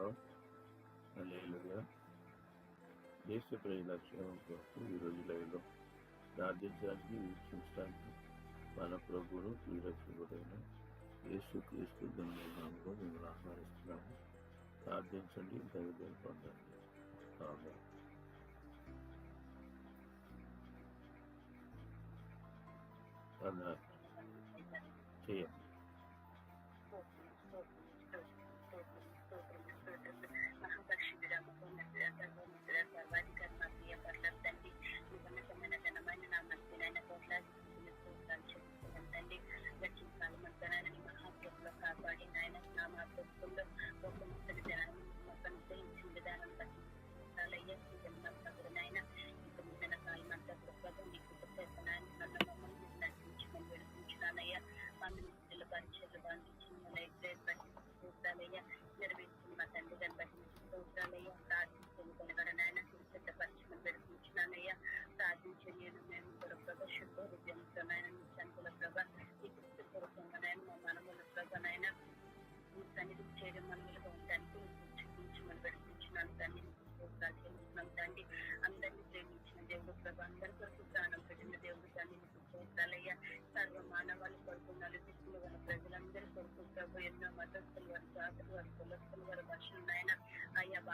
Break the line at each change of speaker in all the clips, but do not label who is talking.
హల్లెలూయా దేశ ప్రజల క్షేమం కొరకు ఈ రోజు లైవ్లో ప్రార్థించడానికి వీక్షించడానికి మన ప్రభువును ప్రియరక్షకుడైన యేసు క్రీస్తు నామంలో మిమ్మల్ని ఆహ్వానిస్తున్నాము ప్రార్థించండి. దైవం పొందండి ఆమె చేయండి.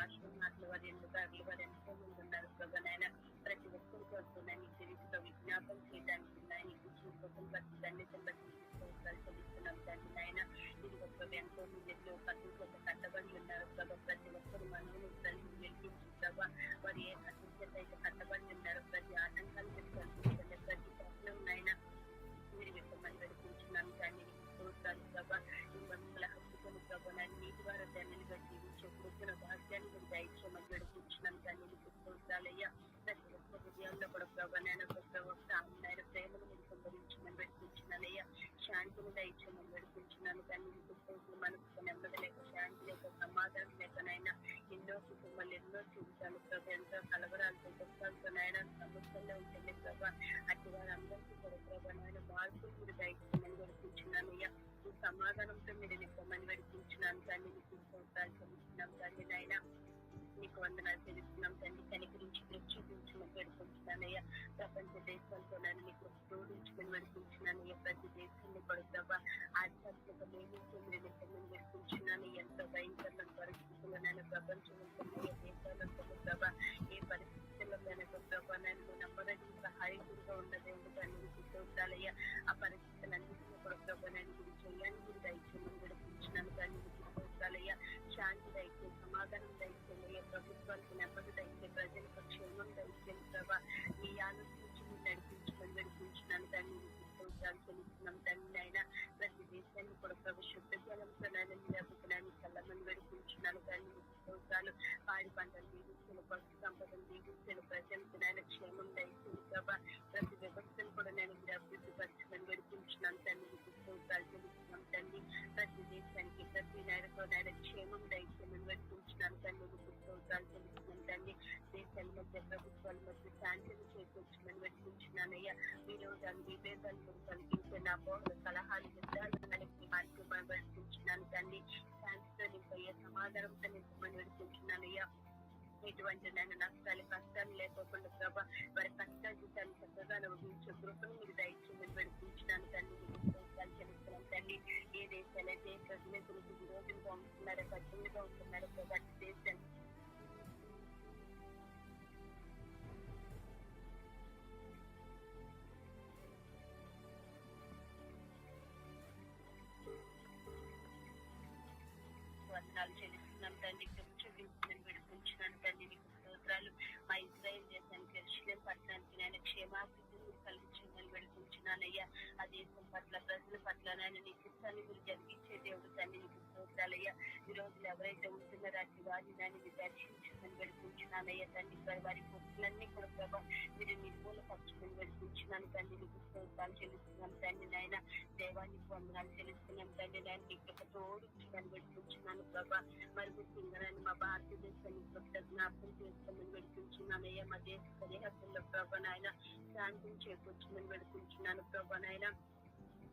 ఆశీర్వాదాలు భాషలు మాటలు వారి ఎందుకు అగ్లి వారు ఎంతో మంది ఉన్నారు ప్రభు ప్రతి ఒక్కరి కొరకు నేను చరిత్ర విజ్ఞాపం చేయడానికి నాయన ఇచ్చిన కోసం ప్రతి ధన్యతను బట్టి చెల్లిస్తున్నాం తండ్రి నాయన ఇది ఒక ఎంతో మంది ఎన్నో కథలు కట్టబడి ఉన్నారు. ప్రభు ప్రతి ఒక్కరు మనవులు తల్లి వెలిగించి ప్రభు వారి ఏ కథ ప్రభా నేను ప్రవక్త ఆయన ప్రేమను మీరు సంభరించమని నడిపించున్నానయ్యా శాంతిని దయచేయమని నడిపించున్నాను కానీ నీకు మనకు నెమ్మది లేక శాంతి లేక సమాధానం లేకనైనా ఎన్నో కుటుంబాలు ఎన్నో చూపించాలి ప్రభు ఎంతో కలవరాలతో దుఃఖాలతో నాయన సమస్యల్లో ఉంటుంది ప్రభా అటు వారందరికీ కూడా ప్రభా నాయన మార్పులు మీరు దయచేయమని నడిపించున్నాను అయ్యా ఈ సమాధానంతో మీరు నిప్పమని నడిపించున్నాను కానీ నీకు స్తోత్రాలు చెల్లిస్తున్నాం కానీ నాయన నీకు వందనాలు తెలుస్తున్నాం తండ్రి. కనికరించి మీరు చూపించమని పెడుకుంటున్నానయ్యా ప్రపంచ దేశాలతో నన్ను నీకు జోడించుకుని నడిపించినానయ్యా ప్రతి దేశాన్ని కూడా ప్రభా ఆధ్యాత్మిక మేమించి మీరు నిప్పమని నడిపించున్నాను ఎంతో భయంకరమైన పరిస్థితుల్లో నేను ప్రపంచంలో దేశాల్లో ప్రభా ఏ పరిస్థితుల్లో నేను ప్రభా నన్ను నమ్మదగిన సహాయకుడిగా ఉన్నదే ఉండదని నీకు స్తోత్రాలయ్యా ఆ పరిస్థితులన్నింటినీ కూడా ప్రభా నేను మీరు చేయాలని మీరు దయచేయమని నడిపించినాను కానీ నీకు స్తోత్రాలయ్యా శాంతి దయచే సమాధానం దయచేయ ప్రభుత్వానికి నెమ్మది దయచే ప్రజలకు క్షేమం దయచే ప్రభా ఈ ఆలోచించి మీరు నడిపించమని నడిపించినాను దాన్ని స్తోత్రాలు చెల్లిస్తున్నాం దాన్ని ఆయన ప్రతి దేశాన్ని కూడా ప్రభు శుద్ధ జలంతో నన్ను నిలబుతున్నాను కళ్ళమని నడిపించినాను దాన్ని స్తోత్రాలు పాడి పంటలు దీవించిన పశు సంపదను దీవించిన ప్రజలకు నాయన క్షేమం దయచేసి ప్రభా ప్రతి వ్యవస్థను కూడా నేను మీరు అభివృద్ధి పరచమని నడిపించినాను దాన్ని స్తోత్రాలు చెల్లిస్తున్నాం తండ్రి ప్రతి దేశానికి ప్రతి నాయనతో నాయన క్షేమం దయ నీకు స్తోత్రాలు దేశాల మధ్య ప్రభుత్వాల మధ్య శాంతిని చేకూర్చమని నడిపించినానయ్యా విరోధాలు విభేదాలు కలిగించే నా బోధ సలహాలు యుద్ధాలు మనకి మార్పు నడిపించినాను తండ్రి. శాంతితో నింపయ్యా సమాధానంతో నింపమని నడిపించినానయ్యా ఎటువంటి నన్ను నష్టాలు కష్టాలు లేకోకుండా ప్రభా వారి కష్ట జీతాలు చక్కగా అనుభవించే కృపను మీరు దయచేయమని పెడిపించినాను తండ్రి. చెల్లిస్తున్నాం తండ్రి. ఏ దేశాలైతే ప్రజలకు విరోధంగా ఉంటున్నారో కఠినంగా ఉంటున్నారో ప్రభా దేశాలు విడిపించినానయ్యా ఆ దేశం పట్ల ప్రజల పట్ల నేను నీ చిత్తాన్ని మీరు జరిగించే దేవుడు తండ్రి నీకు స్తోత్రాలయ్యా ఈ రోజులు ఎవరైతే ఉంటున్నారో అటు వారి దాన్ని మీరు దర్శించమని విడిపించినానయ్యా తండ్రి వారి వారి పొత్తులన్నీ కూడా ప్రభా మీరు నిర్మూలపరచుకుని విడిపించినాను తండ్రి నీకు స్తోత్రాలు చెల్లిస్తున్నాం తండ్రి నాయన దేవానికి వందనాలు చెల్లిస్తున్నాం తండ్రి నాయన నీకు ఒక తోడు ఇచ్చుకొని విడిపించినాను ప్రభా మరి ముఖ్యంగానని మా భారతదేశాన్ని కొత్త జ్ఞాపకం చేసుకోమని విడిపించున్నానయ్యా మా దేశ సరిహద్దుల్లో ప్రభా నాయన శాంతిని చేకూర్చమని విడిపించున్నాను ప్రభా నాయన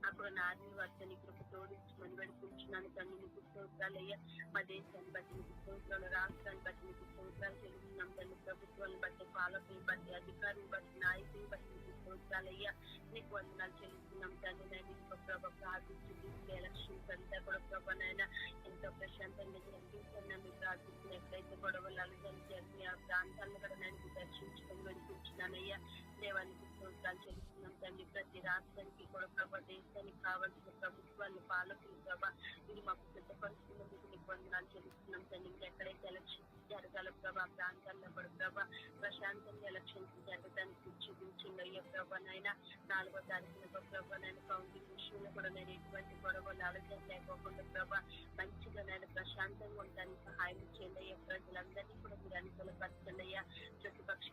అప్పుడు నాదిని వర్తని కృప తోడించమని విడిపించున్నాను తండ్రి నీకు స్తోత్రాలు స్తోత్రాలయ్యా మా దేశాన్ని బట్టి మీకు స్తోత్రాలు రాష్ట్రాన్ని బట్టి మీకు స్తోత్రాలు చెల్లిస్తున్నాం తల్లి ప్రభుత్వాన్ని బట్టి పాలకుని బట్టి అధికారులను బట్టి నాయకుని బట్టి మీకు స్తోత్రాలయ్యా నీకు వందనాలు చెల్లిస్తున్నాం తండ్రి నేను ఇంకో ప్రభ ప్రార్థించి తీసుకు ఎలక్షన్స్ అంతా కూడా ప్రభ నాయన. ఎంతో ప్రశాంతంగా జరిపించండి మీకు ప్రార్థించిన ఎక్కడైతే గొడవలు అలజడి జరిగి ఆ ప్రాంతాలను కూడా నేను దర్శించుకొని వెళ్తున్నానయ్యా. దేవానికి స్తోత్రాలు చెల్లిస్తున్నాం తండ్రి. ప్రతి రాష్ట్రానికి కూడా ప్రభ దానికి కావాల్సిన ప్రభుత్వాన్ని పాలకులు ప్రభా ఇది మాకు సిద్ధపరుస్తున్నందుకు నీకు వందనాలు చెల్లిస్తున్నాం తండ్రి ఇంకా ఎక్కడైతే ఎలక్షన్ జరగాల ప్రభా ప్రాంతాల్లో కూడా ప్రభా ప్రశాంతంగా ఎలక్షన్స్ జరగడానికి చూపించింది అయ్యా ప్రభా నాయన నాలుగో తారీఖున ప్రభా నేను కౌంటింగ్ విషయంలో కూడా నేను ఎటువంటి గొడవలు ఆలోచన లేకోకుండా ప్రభా మంచిగా నేను ప్రశాంతంగా ఉండడానికి సహాయం చేయండి అయ్యా ప్రజలందరినీ కూడా మీరు అనుకూలపరచండి అయ్యా ప్రతిపక్ష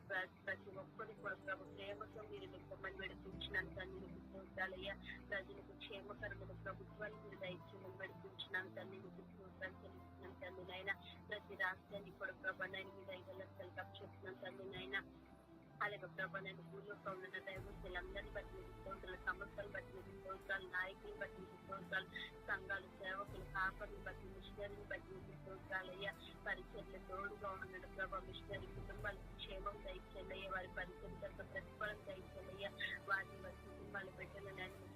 ప్రతి ఒక్కరిని కూడా ప్రభు ప్రేమతో మీరు మిమ్మల్ని విడిపించినంత మీరు స్తోత్రాలయ్యా ప్రజలకు క్షేమకరమైన ప్రభుత్వాన్ని మీరు దయచేయమని విడిపించినంత మీకు స్తోత్రాలు చెల్లిస్తున్నాను తండ్రి నాయన. ప్రతి రాష్ట్రానికి కూడా ప్రభా నేను మీ దైవలక్షలు కప్పిస్తున్నాను తండ్రి నాయన. అలాగే ప్రభా నేను భూలోకంలో ఉన్న దైవస్తులందరినీ బట్టి మీకు స్తోత్రాలు సంస్థలు బట్టి మీకు స్తోత్రాలు నాయకులు బట్టి మీకు స్తోత్రాలు సంఘాలు సేవకులు కాపర్ని బట్టి మిషనరీని బట్టి మీకు స్తోత్రాలు అయ్యా. పరిచర్ల తోడుగా ఉన్నాడు ప్రభా మిషనరీ కుటుంబాలకు క్షేమం దయచేయండి అయ్యా. వారి పరిచర్లకు ప్రతిఫలం దయచేయండి అయ్యా. వారిని బట్టి కుటుంబాల బిడ్డలు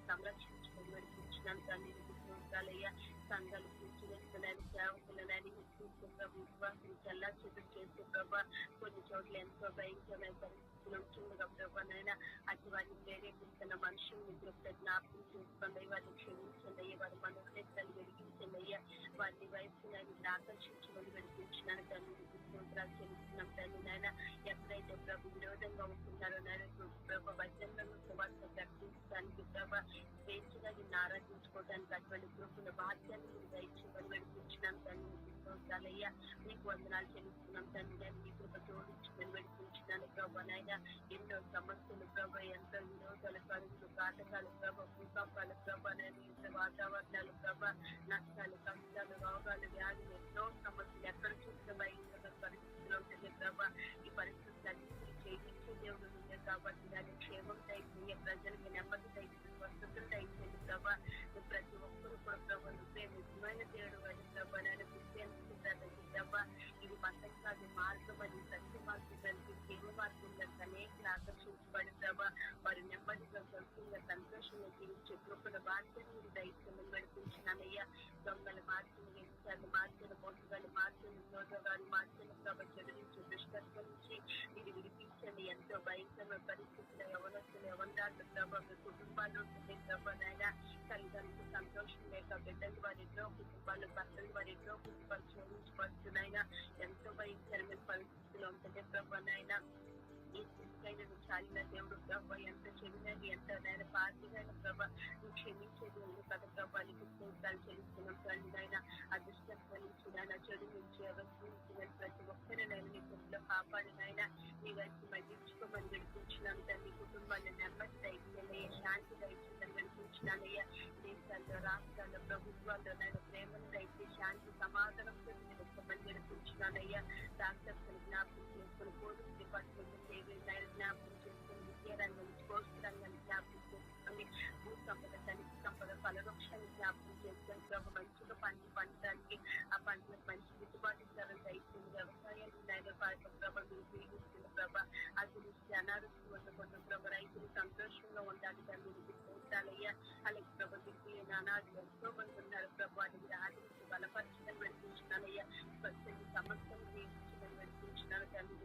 సంరక్షించుకొని నడిపించినాను సంఘాలు కూర్చునేస్తున్నాను సేవకులనని హింసించే ప్రభు విశ్వాసం చల్లా చూపులు చేసే ప్రభా కొన్ని చోట్ల ఎంతో భయంకరమైన పరిస్థితులు ఉంటుండగా ప్రభా నాయన అటు వారిని ప్రేరేపిస్తున్న మనుషుల్ని మీరు జ్ఞాపకం చేసుకోండి వారిని క్షమించండి అయ్యా వారి మనోనేత్రాలు వెలిగించండి అయ్యా వారిని వయసు నేను ఆకర్షించమని వెలిగించినాను దాన్ని మీకు స్తోత్రాలు చెల్లిస్తున్నాం తండ్రి నాయన ఎక్కడైతే ప్రభు విరోధంగా ఉంటున్నారో నాయన ప్రభు వచనంలో సువార్త ప్రకటించడానికి ప్రభ స్వేచ్ఛగా నిన్ను ఆరాధించుకోవడానికి అటువంటి కృపణ బాధ్యాన్ని మీరు దయచేయమని వెలిగించినాం తండ్రి మీకు స్తోత్రాలయ్యా మీకు వందనాలు చెల్లిస్తున్నాం తండ్రి నేను మీ కృప జోడించుకొని వెలిగించినాను ప్రభా నాయన ఎన్నో సమస్యలు ప్రభా ఎంతో విరోధాలు కరువులు కాటకాలు ప్రభా భూకంపాలు ప్రభా నేను ఇంత వాతావరణాలు ప్రభా నష్టాలు కష్టాలు రోగాలు వ్యాధులు ఎన్నో సమస్యలు ఆకర్షించబడి ప్రభా వారి నెమ్మదిగా సొంతంగా సంతోషంగా జీవించే కృపల బాధ్యత మీరు దయచేయమని నడిపించినానయ్యా దొంగల మార్చిన వ్యక్తులు మార్చిన మోసగాలు మార్చిన ఉద్యోగాలు మార్చిన ప్రభా నుంచి దుష్టత్వం నుంచి ఇది విడిపించండి. ఎంతో భయంకరమైన పరిస్థితులు ఎవరొస్తులు ఎవరు ప్రభావ కుటుంబాలు ఉంటుంది ప్రభావైనా తల్లిదండ్రులకు సంతోషం లేక బిడ్డలు వారి ఎన్నో కుటుంబాలు భర్తలు వారి ఎన్నో కుటుంబాలు శోధించబడుతున్నాయినా ఎంతో భయంకరమైన పరిస్థితులు ఉంటుంది ప్రభావైనా నాయన ఈ స్థితికైనా నువ్వు చాలిన దేవుడు ప్రభా ఎంత చెవినది ఎంత నాయన పార్టీగైన ప్రభా నువ్వు క్షమించేది ఉంది కదా ప్రభా నీకు స్తోత్రాలు చెల్లిస్తున్నాం తండ్రి నాయన అదృష్టత్వం నుంచి నాయన చెడు నుంచి అవస్థ నుంచి నేను ప్రతి ఒక్కరిని నేను నీ కుటుంబంలో కాపాడి నాయన నీ వైపు మళ్ళించుకోమని విడిపించినాను తండ్రి కుటుంబాన్ని నెమ్మది దయచేయాలి శాంతి దయచేయాలని విడిపించినానయ్యా దేశాల్లో రాష్ట్రాల్లో ప్రభుత్వాల్లో నేను ప్రేమను దయచే శాంతి సమాధానంతో విడిపించమని విడిపించినానయ్యా డాక్టర్స్ జ్ఞాపకం చేసుకుని పోలీస్ డిపార్ట్మెంట్ ప్రభు మంచిగా పంట పండడానికి ఆ పంటలకు మంచి గిట్టుబాటు ధరలు దయచేసి వ్యవసాయాన్ని నైనా ప్రభ మీరు ఉపయోగిస్తున్న ప్రభ అభివృద్ధి అనారోగ్యం ఉండకుండా ప్రభ రైతులు సంతోషంగా ఉండాలి దాన్ని స్తోత్రాలయ్యా అలాగే ప్రభ దివ్య అనాథులు ఎంతో మంది ఉన్నారు ప్రభు అది మీరు ఆదరించి బలపరచడం నడిపించినానయ్యా స్వచ్ఛని సమస్యలు జీవించడం నడిపించినాను దాన్ని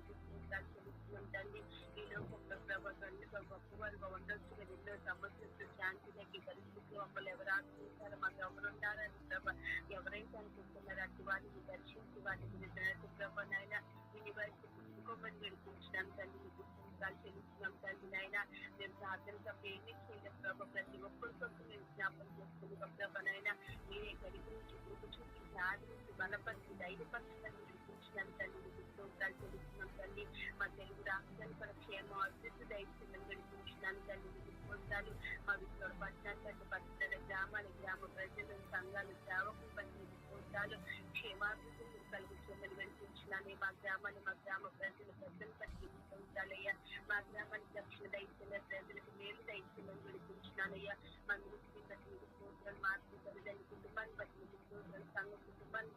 ప్రభ తండ్రిగా గొప్పవారుగా ఉండొచ్చు మీరు ఎన్నో సమస్యలతో శాంతి తగ్గి పరిస్థితులు మమ్మల్ని ఎవరు ఆశ్రయించారో మాకు ఎవరుంటారని ప్రభ ఎవరైతే అనుకుంటున్నారో అటు వారిని దర్శించి వారిని మీరు నడిపి ప్రభ నాయన మీ వారికి పుట్టుకోమని నడిపించినాం తండ్రి మీకు స్తోత్రాలు చెల్లిస్తున్నాం తండ్రి నాయన మేము ప్రార్థనగా ఏమీ చేయడం ప్రభ ప్రతి ఒక్కరి కోసం మేము జ్ఞాపకం చేసుకుని ప్రభ నాయన మీరే కలిగి నుంచి కృప చూపించి ఆదరించి బలపరిచి ధైర్యపరచడానికి నడిపించినాం తండ్రి మీకు స్తోత్రాలు చెల్లిస్తున్నాం తండ్రి మా తెలుగు రాష్ట్రాన్ని కూడా క్షేమ అభివృద్ధి దయచేయమని నడిపించినాను తండ్రి మీకు స్తోత్రాలు మా విశ్వ పట్టణాలు పట్టణ గ్రామాల గ్రామ ప్రజలు సంఘాలు సేవకులు బట్టి మీకు స్తోత్రాలు క్షేమాభివృద్ధి మీరు కలిగించమని నడిపించినాను మా గ్రామాన్ని మా గ్రామ ప్రజలు పెద్దలు బట్టి మీకు స్తోత్రాలయ్యా మా గ్రామానికి దక్షిణ దయచేసిన ప్రజలకు మేలు దయచేయమని నడిపించినానయ్యా మా దృష్టిని బట్టి మీకు స్తోత్రాలు మార్పు తల్లిదండ్రుల కుటుంబాన్ని బట్టి మీకు స్తోత్రాలు సంఘ కుటుంబాన్ని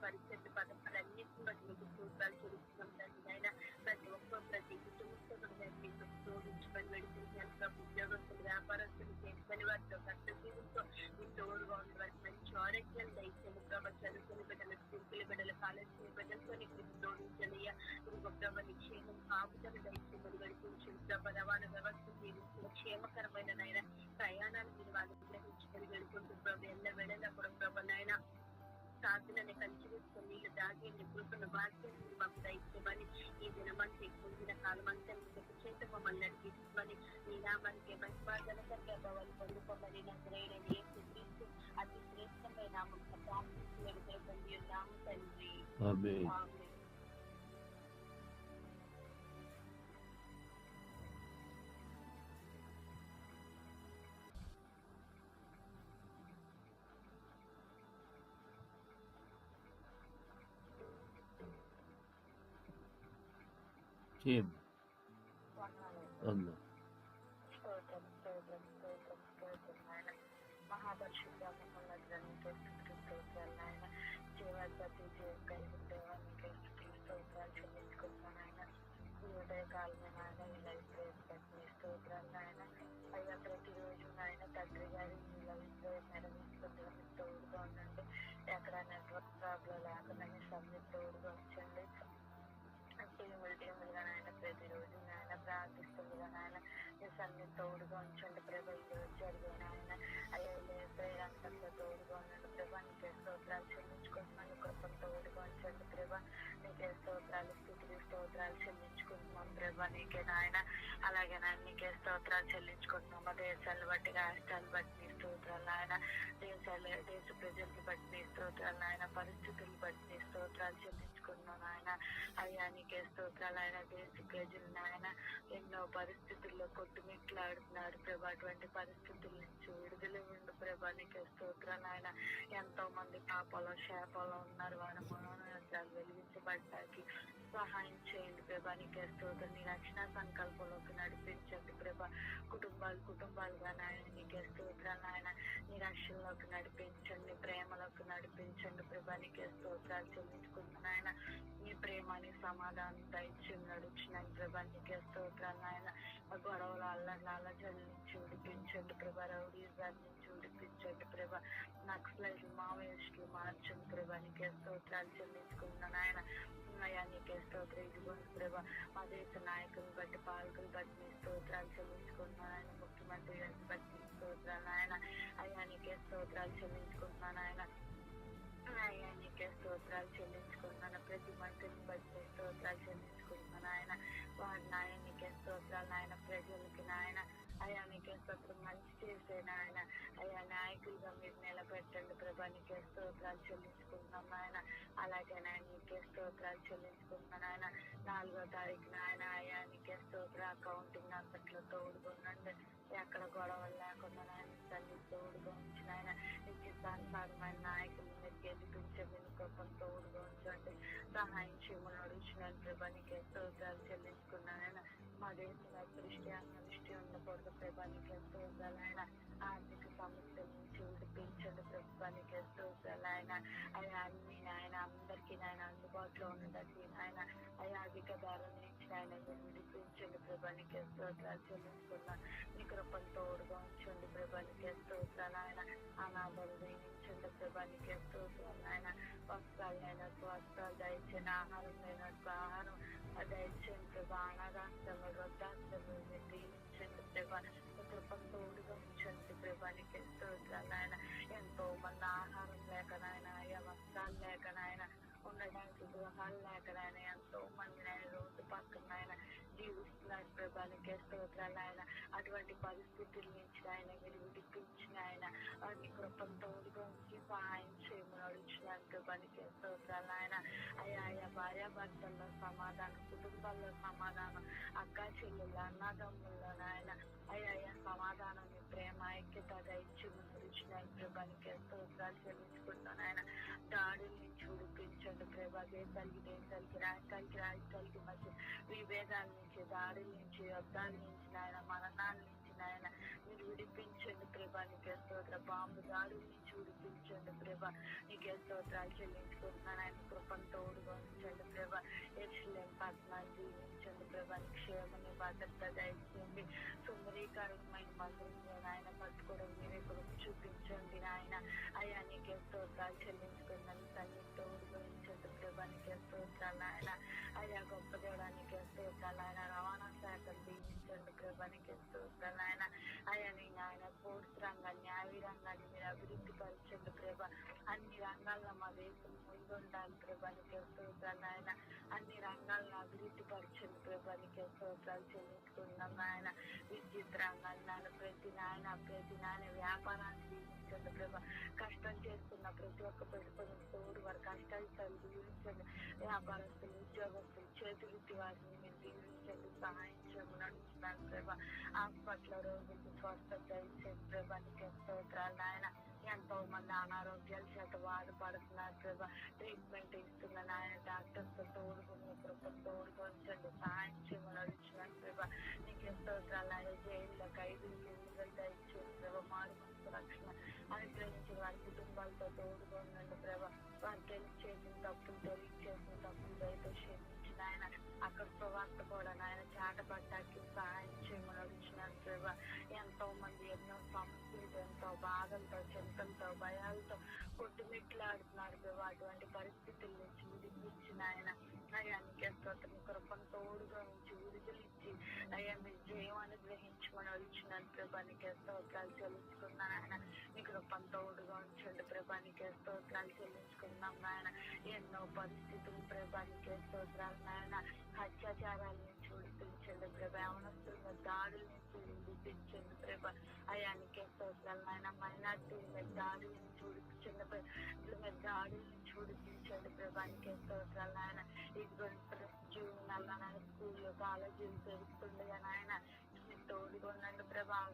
పరిస్థితి పథకాలన్నింటిని బట్టి మీకు సూత్రాలు చూపిస్తున్నాం తండ్రి ఆయన ప్రతి ఒక్క ప్రతి కుటుంబంతో మీకు తోడించుకొని మెడిసిన్ ఉద్యోగస్తులు వ్యాపారస్తులు చేతి వారితో కష్ట జీవితంతో మీ తోడుగా ఉన్న వారికి మంచి ఆరోగ్యాలు దయచేయండి ప్రభావ చదువుకుని బిడ్డలు స్కూల్కి బిడ్డలు కాలేజ్ బిడ్డలతో నీకు తోడించనయ్యా ఇంకొక ప్రభావ నిక్షేమం కాపుదల దయచేయమని గడిపించండి ప్రభావ రవాణా వ్యవస్థ జీవిస్తున్న క్షేమకరమైన నాయన ప్రయాణాలు మీరు వాళ్ళు గ్రహించుకొని వెళ్తుంటూ ప్రభు ఎన్న వెళ్ళినప్పుడు కూడా ప్రభు నాయన సాధనని కలిసి వేసుకొని నీళ్ళు దాగి నిపుణుల బాధ్యతలు మాకు దయచేయమని ఈ దినమంతా పొందిన కాలమంతా మీకు చేత మమ్మల్ని నడిపించమని నీ నామానికి మహిమాజనకంగా భవన్ పొందుకోమని నాకు ఏ క్రీస్తు అతి శ్రేష్టమైన నామం పొంది ఉన్నాము తండ్రి ఉదయ కాలమే నాయన ఈ లైఫ్ ప్రయత్ని స్తోత్రాలు నాయన అయ్యా ప్రతిరోజు నాయన తండ్రి గారి ఈ లైఫ్ నెరవేర్చుకుంటున్న తోడుగా ఉండండి ఎక్కడ నెట్వర్క్ ప్రాబ్లం లేకుండా మీ సబ్జెక్ట్ తోడుగా రోజు నాయన ప్రార్థిస్తుంది నాయన. మీ సన్ని తోడుగా ఉంచండి ప్రభా ఈ రోజు జరిగే నాయన. అయ్యా ప్రేరంతా తోడుగా ఉండండి ప్రభా. నీకే స్తోత్రాలు చెల్లించుకుంటున్నాను కృపను తోడుగా ఉంచండి ప్రభా. నీకే స్తోత్రాలు స్థితికి స్తోత్రాలు చెల్లించుకుంటున్నాం ప్రభా. నీకే నాయన. అలాగే నాయన నీకే స్తోత్రాలు చెల్లించుకుంటున్నాం. మా దేశాలు బట్టి రాష్ట్రాలు బట్టి నీ స్తోత్రాలు నాయన. దేశాలు దేశ ప్రజల్ని బట్టి నీ స్తోత్రాలు నాయన. పరిస్థితులు బట్టి నీ స్తోత్రాలు చెల్లించుకుంటున్నాం. నాయన అయ్యా నీకే స్తోత్రాలు ఆయన దేశ ప్రజలు నాయన ఎన్నో పరిస్థితుల్లో కొట్టుమిట్లాడుతున్నారు ప్రభా. అటువంటి పరిస్థితుల నుంచి విడుదల ఉండు ప్రభా. నీకే స్తోత్రాలు ఆయన ఎంతో మంది పాపలో శాపలో ఉన్నారు. వారి మనోనేత్రాలు వెలిగించబడ్డానికి సహాయం చేయండి ప్రభా. నీకే స్తోత్రం నీ రక్షణ సంకల్పంలో కుటుంబాలు కుటుంబాలుగా నాయన నీకే స్తోత్రాలు నాయన నీ రక్షణలోకి నడిపించండి ప్రేమలోకి నడిపించండి. ప్రభా నీకే స్తోత్రాలు చెల్లించుకుంటున్నాయన నీ ప్రేమ నీ సమాధానం దయచి నడుచున్నాను ప్రభా నీకే స్తోత్రాలు నాయన ఆ గొడవలు అల్లర్లు అల్లజల నుంచి విడిపించండి. ప్రభా రౌడీజాల నుంచి విడిపించండి. ప్రభా నక్సలైట్లు మావోయిస్టులు మార్చండి. ప్రభా నీకే స్తోత్రాలు చెల్లించుకున్నాను ఆయన అయ్యా నీకే స్తోత్రం ఇదిగో ప్రభా మా దేశ నాయకులను బట్టి పాలకులు బట్టి నీ స్తోత్రాలు చెల్లించుకుంటున్నాను ఆయన బట్టి స్తోత్రాలు ఆయన అయ్యా నీకే స్తోత్రాలు చెల్లించుకుంటున్నాను ఆయన అయ్యా నీకే స్తోత్రాలు చెల్లించుకుంటున్నాను. ప్రతి మంత్రిని బట్టి స్తోత్రాలు చెల్లించుకుంటున్నాను ఆయన వాడి నాయన నీకే స్తోత్రాలు నాయన. ప్రజలకి నాయన. అయ్యా నీకే స్తోత్రం మంచి చేసే నాయన. అయ్యా నాయకులుగా మీరు నిలబెట్టండి ప్రభా. నీకే స్తోత్రాలు చెల్లించుకుంటున్నాం నాయన. అలాగే నాయన నీకే స్తోత్రాలు చెల్లించుకుంటున్నాను ఆయన నాలుగో తారీఖు నాయన. అయ్యా నీకే స్తోత్ర అకౌంటింగ్ అంతట్లో తోడుకున్నండి ఎక్కడ గొడవలు లేకుండా నాయన తల్లి తోడుగా ఉంచిన ఆయన నిశ్చితానుసారమైన నాయకులు మీరు గెలిపించండి కృపను తోడుగా ఉంచండి. సహాయం చేయమని అడుగుతున్నాను ప్రభా నీకే స్తోత్రాలు చెల్లించుకున్నాను మా దేశంలో దృష్టి అన్న దృష్టి ఉండకూడదు ప్రభా నీకే స్తోత్రాలు ఆయన. ఆర్థిక సమస్యల నుంచి విడిపించండి ప్రభా నీకే స్తోత్రాలు ఆయన. అయ్యా అన్ని నాయన అందరికీ నాయన అందుబాటులో ఉండడానికి నాయన. అయ్యా అధిక ధరల నుంచి నాయన మీరు విడిపించండి ప్రభా నీకే స్తోత్రాలు చెల్లించుకున్నాను నీ కృపను తోడుగా ఉంచండి ప్రభా నీకే స్తోత్రాలు ఆయన అనాథలు దీవించండి ప్రభా నీకే స్తోత్రాలు ఆయన వస్త్రాలు లేనట్టు వస్త్రాలు దయచేయండి ఆహారం లేనట్టు ఆహారం దయచేయండి ప్రభా అనాథాశ్రమ వృద్ధాశ్రమ మీరు దీవించండి ప్రభా నీ కృపను తోడుగా ఉంచండి ప్రభా నీకే స్తోత్రాలు ఆయన ఎంతో మంది ఆహారం లేక నాయన అయ్యా వస్త్రాలు లేక నాయన ఉండడానికి గృహాలు లేక నాయన ఎంతో మంది నాయన రోడ్డు నాయన జీవిస్తున్నారు ప్రభా నీకే స్తోత్రాలు ఆయన అటువంటి పరిస్థితుల నుంచి ఆయన మీరు విడిపించిన ఆయన. వారిని కృపంతో సహాయం చేయ అడుగుతున్నాను పని చేస్తూ స్తోత్రాలు ఆయన. అయ్యా అయ్యా భార్యాభర్తల్లో సమాధానం కుటుంబాల్లో సమాధానం అక్క చెల్లెళ్ళ అన్నదమ్ముల్లో నాయన అయ్యా అయ్యా సమాధానం ప్రేమ ఐక్యత దయచి ముద్రించినాను ప్రభా నీకే స్తోత్రాలు చెల్లించుకుంటాను ఆయన. దాడుల నుంచి విడిపించండి ప్రభా దేశాలకి దేశాలకి రాష్ట్రాలకి రాష్ట్రాలకి మధ్య విభేదాల నుంచి దాడుల నుంచి యుద్ధాల నుంచి నాయన మరణాల నుంచి నాయన మీరు విడిపించండి ప్రభా నీకే స్తోత్ర. బాంబు దాడి నుంచి విడిపించండి ప్రభా ప్రభా నీకే స్తోత్రాలు చెల్లించుకుంటున్నాను. ఆయన కృపను తోడుగా ఉంచండి ప్రభా. ఎక్సలెంట్ పద్మాలు జీవించండి ప్రభా. క్షేమని భద్రత దయచేయండి. సుందరీకరమైన మందిరం ఆయన పట్టుకోవడం మీరే కృప చూపించండి నాయన. అయ్యా నీకే స్తోత్రాలు చెల్లించుకున్నాను తల్లి తోడుగా ఉంచండి ప్రభా. నీకే స్తోత్రాలు ఆయన అయ్యా గొప్ప దేవడానికి స్తోత్రాలు ఆయన దీవించండి ప్రభా నీకే ఆయన అయ్యా నీ ఆయన స్పోర్ట్స్ రంగాన్ని న్యాయ రంగాన్ని మీరు అభివృద్ధి పరిచండి ప్రభ అన్ని రంగాల్లో మా దేశం ముందుండాలి ప్రభా నీకే నాయన ఆయన అన్ని రంగాలను అభివృద్ధి పరిచండి ప్రభా నీకే స్తోత్రాలు చెల్లించుకున్నాం ఆయన విద్యుత్ రంగాన్ని నాయన ప్రతి నాయన ప్రతి నాయన వ్యాపారాన్ని ప్రభా కష్టాలు చేస్తున్న ప్రతి ఒక్క పెట్టుకుని తోడు వారి కష్టాలు తల్లి దీవించండి వ్యాపారస్తులు ఉద్యోగస్తులు చేతులెత్తి వారిని మీరు దీవించండి సహాయం చేయమని అడుగుతున్నాను ప్రభా. హాస్పిటల్ రోగులకు స్వస్థత ఇచ్చేది ప్రభా నీకే స్తోత్రాలు నాయన. ఎంతో మంది అనారోగ్యాల చేత బాధపడుతున్నారు ప్రభా. ట్రీట్మెంట్ తోడుగా ఉండండి ప్రభా. వారు తెలిసి చేసిన తప్పులు తెలియ చేసిన తప్పులు దయతో క్షమించిన ఆయన అక్కడ ప్రవర్త కూడా నాయన చాటపడ్డానికి సహాయం చేయమని అడుగుతున్నాను ప్రభా. ఎంతో మంది ఎన్నో సమస్యలతో ఎంతో బాధలతో చింతలతో భయాలతో కొట్టుమిట్లాడుతున్నారు ప్రభా. అటువంటి పరిస్థితుల నుంచి విడిపించిన ఆయన అయ్యా నీకే స్తోత్రం. కృపను తోడుగా నుంచి విడుదలిచ్చి అయ్యా మీ జయం అనుగ్రహించమని ఇచ్చినాను ప్రభా నీకే స్తోత్రాలు చెల్లించుకున్నాను ఆయన మీ కృపను తోడుగా ఉంచండి ప్రభా స్తోత్రాలు చెల్లించుకున్నాం నాయన ఎన్నో పరిస్థితులు ప్రభా నీకే స్తోత్రాలు నాయన అత్యాచారాల నుంచి విడిపించండి ప్రభా అవనస్తున్న మీద దాడుల నుంచి విడిపించండి ప్రభా అయ్యా నీకే స్తోత్రాలు నాయన మైనార్టీల మీద దాడుల నుంచి విడిపించండి ప్రభా మీద దాడుల నుంచి విడిపించండి ప్రభా నీకే స్తోత్రాలు నాయన ఇది జూన్ నెల నాయన స్కూల్లో కాలేజీలు పెరుగుతుండగా నాయన మీరు ప్రభా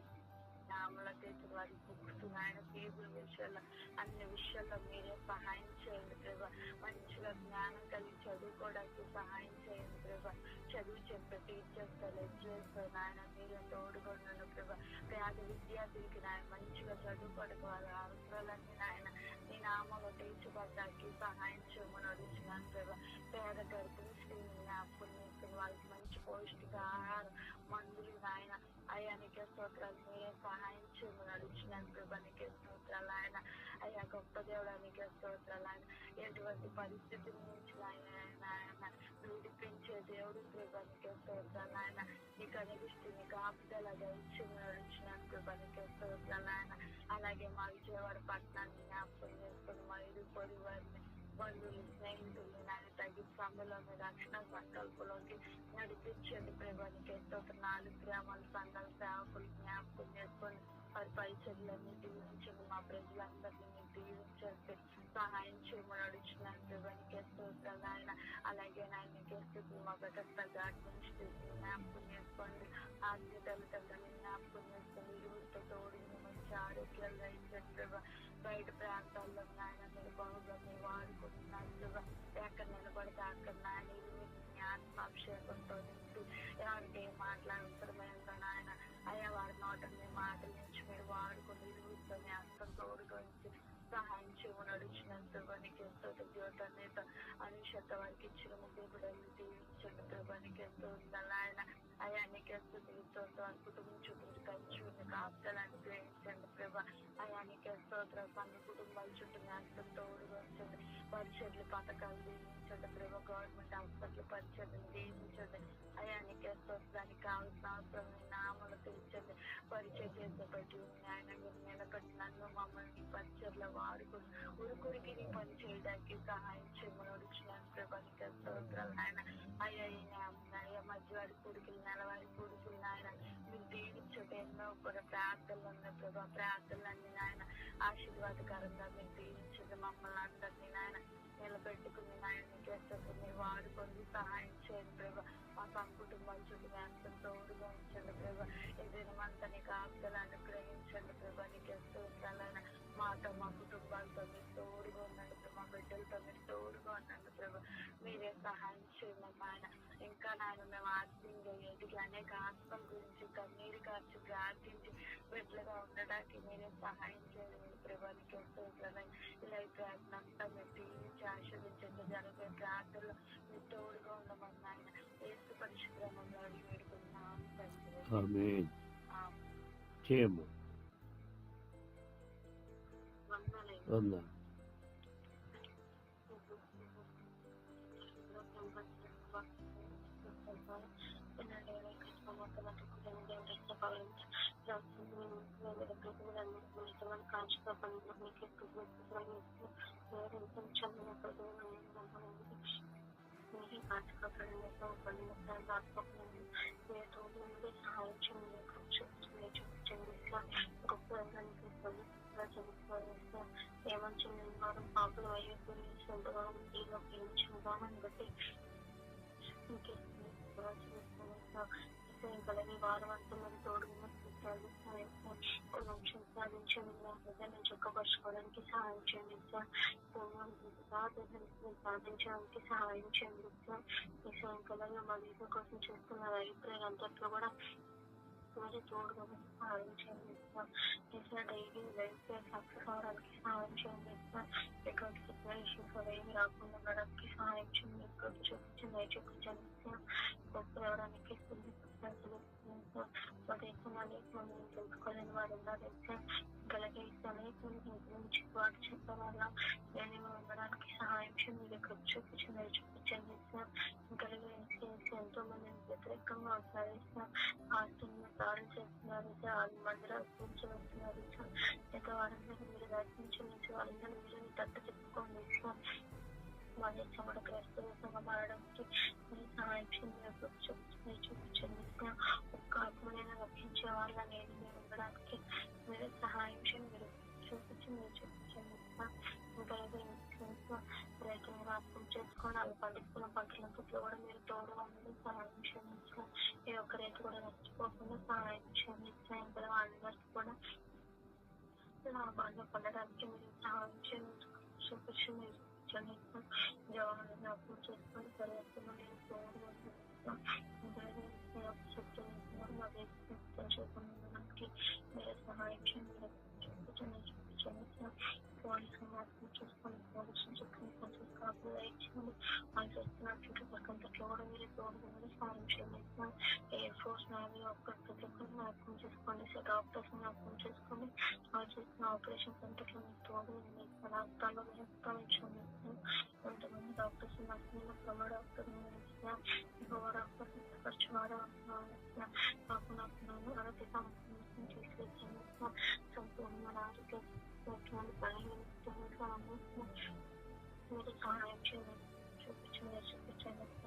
నామల చేతి వారి బుక్స్ ఆయన ఫీజుల విషయాల్లో అన్ని విషయాల్లో మీరే సహాయం చేయండి ప్రభా. మంచిగా జ్ఞానం కలిగి చదువుకోవడానికి సహాయం చేయండి ప్రభా. చదువు చెప్పే టీచర్స్ లెక్చరర్స్ నాయన మీరే తోడుకున్నాను ప్రభా. పేద విద్యార్థులకి నాయన మంచిగా చదువుకోవడానికి వారి అవసరాలన్నీ నాయన నీ నామలో తీర్చబడడానికి సహాయం చేయమని అడుగుతున్నాను ప్రభా. పేద గర్భిణీ స్త్రీని జ్ఞాపకం వాళ్ళకి మంచి పౌష్టిక ఆహారం మందులు నాయన అయ్యా నీకే స్తోత్రాలు. మీరే సహాయం చేయము అడుగుతున్నాను ప్రభా నీకే స్తోత్రాలు ఆయన అయ్యా గొప్ప దేవుడు నీకే స్తోత్రాలు ఆయన ఎటువంటి పరిస్థితుల నుంచి ఆయన ఆయన విడిపించే దేవుడు ప్రభా నీకే స్తోత్రాలు ఆయన నీకు అనిపిస్తుంది నీకు ఆపుదల దయచేయమని అడుగుతున్నాను నీకే స్తోత్రాలు ఆయన అలాగే మా విజయవాడ పట్టణాన్ని జ్ఞాపకం చేసుకుని మా ఇరు వారిని బంధువులు స్నేహితులు నాయన తగ్గి సమయంలో మీ రక్షణ సంకల్పంలోకి నడిపించండి ప్రభానికి ఎంతో నాలుగు గ్రామాల సంఘాల సేవకులు జ్ఞాపకం చేసుకొని వారి పరిచర్లన్నీ దీవించండి మా ప్రజలందరినీ మీరు దీవించండి సహాయం చేయమని అడుగుతున్నాను ప్రభానికి స్తోత్రాలు ఆయన అలాగే నాయన కేస్తుంది మా గత గాడి నుంచి జ్ఞాపకం చేసుకోండి ఆశ్రితలు తల్లిని జ్ఞాపకం చేసుకోండి ఇరువురితో తోడు మంచి ఆరోగ్యాలు ఇచ్చండి ప్రభా బయట ప్రాంతాల్లో నాయన మీరు బాగుగా ఆత్మాభిషేకంతో నింపి ఎలాంటి ఏ మాటలు ఆయన. అయ్యా వారి నోట మీ మాటల నుంచి మీరు వాడుకుని ఇరువురితో మీ అర్థం తోడుగా సహాయం చేయమని అడిగినంత నీకు ఎంతో జీవితాన్ని అనుషత వారికి ఇచ్చిన దేవుడు బిడ్డలు దీవించండి ప్రభానికి ఎంతో ఉండాలి ఆయన. అయ్యా నీకు ఎంతో దీవితో వారి కుటుంబం చుట్టూ కంచి కాపుదలాన్ని గ్రహించండి. ప్రభా నీకు స్తోత్రం అన్ని కుటుంబాల చుట్టూ జ్ఞాపకం తోడుగా ఉంచండి పరిచర్లు పథకాలు దీవించండి ప్రభు గవర్నమెంట్ హాస్పిటల్ పరిచర్లు దీవించండి అయ్యా నీకు స్తోత్రానికి కావాల్సిన అవసరం నామలు తెచ్చండి పరిచయం చేసేపట్టి ఆయన మీరు నిలబెట్టి నన్ను మమ్మల్ని పరిచర్లో వాడుకుని ఉరుకురికి నీ పని చేయడానికి సహాయం చేయమని వచ్చినాను ప్రభా నీకు స్తోత్రాలు నాయన. అయ్యా అయ్యా మధ్యవారి కొడుకులు నెలవారి కొడుకులు నాయన. మీరు ఎన్నో కూడా ప్రార్థనలు ఉన్న ప్రభా ప్రార్థనలన్నీ నాయన ఆశీర్వాదకరంగా మీరు దీవించండి మమ్మల్ని అందరినీ నాయన నిలబెట్టుకుని నాయన నీకు మీరు వాడుకొని సహాయం చేయండి ప్రభా. మా తమ కుటుంబాల చుట్టూ ఎంత తోడుగా ఉంచండి ప్రభా. ఏదైనా మంతా నీకు ఆప్తలు అనుగ్రహించండి ప్రభా. నీకు ఎంతో ఉండాలన్న మాతో మా కుటుంబాలతో మీరు తోడుగా ఉండండి మా బిడ్డలతో మీరు తోడుగా ఉండండి ప్రభా. మీరే సహాయం చేయండి ఆయన ఇంకా నాయన మేము ఎదిగి అనేక ఆత్మల గురించి కన్నీరు కార్చి ప్రార్థించి బిడ్డలుగా ఉండడానికి మీరే సహాయం చేయండి. ప్రభా నీకు ఎంతో ఇలా ఈ
జరిగే ప్రార్థనలు మీ తోడుగా ఉండమని నాయన ఏసు పరిశుభ్రమంగా అడిగి వేడుకుంటున్నాం. తండ్రి. అయ్యే సొంతగా ఇంటిలో ప్రేమించిన విధానాన్ని తోడు కొంచెం సాధించండి నా హృదయాన్ని చొక్కపరచుకోవడానికి సహాయం చేయండి సార్ సాధించడానికి సహాయం చేయండి సార్ కూడా మరి తోడుగా సహాయం ఈసారి డైలీ లైఫ్ సక్సెస్ అవడానికి సహాయం చేయండి సార్ ఎటువంటి సిచ్యువేషన్స్ అవేమి రాకుండా ఉండడానికి సహాయం చేయండి ఇక్కడ చూపించింది అవి చూపించండి తెలుసుకోలేని వారు ఉన్నారు సార్ నుంచి వాడు చెప్పడం వల్ల నేను ఉండడానికి సహాయం మీరు ఇక్కడ మీరు చూపించండి సార్ ఎంతో మంది వ్యతిరేకంగా ఉన్నారు సార్ ఆస్తులను దాడి చేస్తున్నారు సార్ వాళ్ళు మందిరాలు పూర్తి సార్ ఇంకా వారందరూ మీరు దర్శించండి వాళ్ళందరినీ మీరు తట్టు చెప్పుకోండి సార్ దేశం కూడా క్రైస్తవ మారడానికి మీరు సహాయం చేయండి చూపించండి రక్షించే వాళ్ళ నేను మీరు మీరు సహాయం మీరు చూపించి మీరు చూపించండి ఇంకా రైతులను అర్థం చేసుకొని పంటల కూడా మీరు తోడు అనేది సహాయం చేయండి. ఏ ఒక్క రైతు కూడా నచ్చిపోకుండా సహాయం చేయండి. సార్ కూడా లాభాలు పొందడానికి మీరు సహాయం చేయండి. చూపించి మీరు చూపించండి అర్థం చేసుకొని పరివర్తన నేను తోడు చేయడానికి మీరు సహాయం చేయండి చూపించండి చూపించండి సార్ పోలీసులు అర్థం చేసుకొని పోలీసులు చెప్పిన కొంచెం కాపులు ఇచ్చింది వాళ్ళు చేస్తున్న చుట్టుపక్కల కూడా మీరు తోడు మీద సహాయం చేయండి సార్ ఎయిర్ ఫోర్స్ నావీ ప్రతి ఒక్కరిని అర్థం చేసుకోండి సార్ డాక్టర్స్ని అర్థం చేసుకోండి వాళ్ళు చేసిన ఆపరేషన్ సెంటర్లో మీకు తోడు మీకు రాష్ట్రాల్లో మీరు స్థాపించండి కొంతమంది డాక్టర్స్ నర్సులు ప్రభా డాక్టర్ ప్రభా డాక్టర్ ఖర్చు వారు నాకు నాకు ఆరోగ్య సంబంధించిన తీసుకొచ్చాను సంపూర్ణ ఆరోగ్య మీరు సహాయం చేయండి చూపించండి చూపించండి.